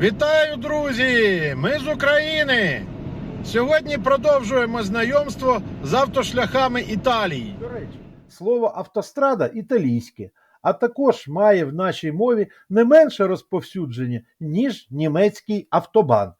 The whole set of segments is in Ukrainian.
Вітаю, друзі! Ми з України. Сьогодні продовжуємо знайомство з автошляхами Італії. До речі, слово автострада італійське, а також має в нашій мові не менше розповсюдження, ніж німецький автобан.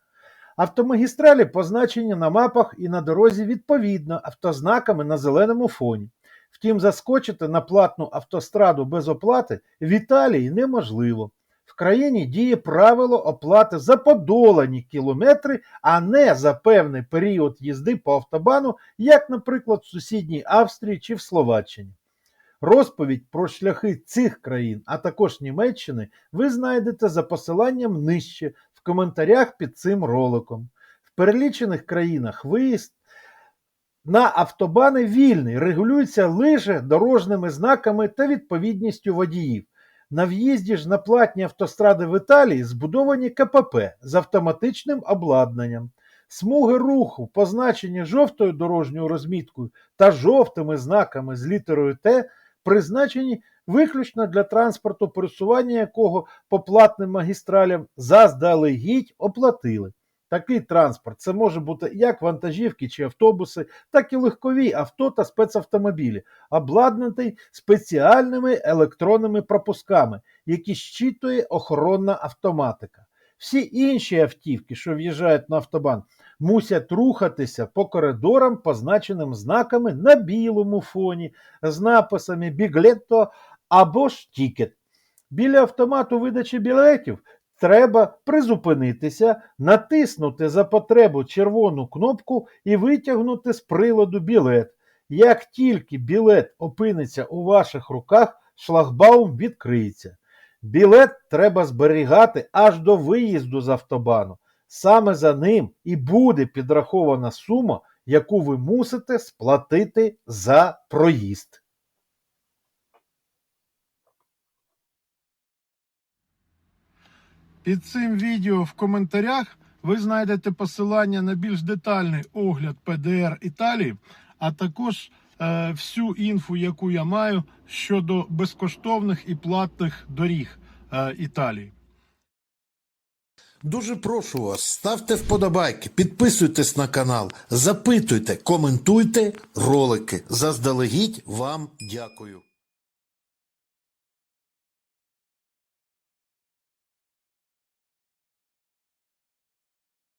Автомагістралі позначені на мапах і на дорозі відповідно автознаками на зеленому фоні. Втім, заскочити на платну автостраду без оплати в Італії неможливо. В країні діє правило оплати за подолані кілометри, а не за певний період їзди по автобану, як, наприклад, в сусідній Австрії чи в Словаччині. Розповідь про шляхи цих країн, а також Німеччини, ви знайдете за посиланням нижче в коментарях під цим роликом. В перелічених країнах виїзд на автобани вільний, регулюється лише дорожніми знаками та відповідністю водіїв. На в'їзді ж на платні автостради в Італії збудовані КПП з автоматичним обладнанням. Смуги руху, позначені жовтою дорожньою розміткою та жовтими знаками з літерою Т, призначені виключно для транспорту, пересування якого по платним магістралям заздалегідь оплатили. Такий транспорт це може бути як вантажівки чи автобуси, так і легкові авто та спецавтомобілі, обладнаний спеціальними електронними пропусками, які щитує охоронна автоматика. Всі інші автівки, що в'їжджають на автобан, мусять рухатися по коридорам, позначеним знаками на білому фоні, з написами біглетто або ж тікет. Біля автомату видачі білетів треба призупинитися, натиснути за потребу червону кнопку і витягнути з приладу білет. Як тільки білет опиниться у ваших руках, шлагбаум відкриється. Білет треба зберігати аж до виїзду з автобану. Саме за ним і буде підрахована сума, яку ви мусите сплатити за проїзд. Під цим відео в коментарях ви знайдете посилання на більш детальний огляд ПДР Італії, а також е, всю інфу, яку я маю щодо безкоштовних і платних доріг е, Італії. Дуже прошу вас, ставте вподобайки, підписуйтесь на канал, запитуйте, коментуйте ролики. Заздалегідь вам дякую.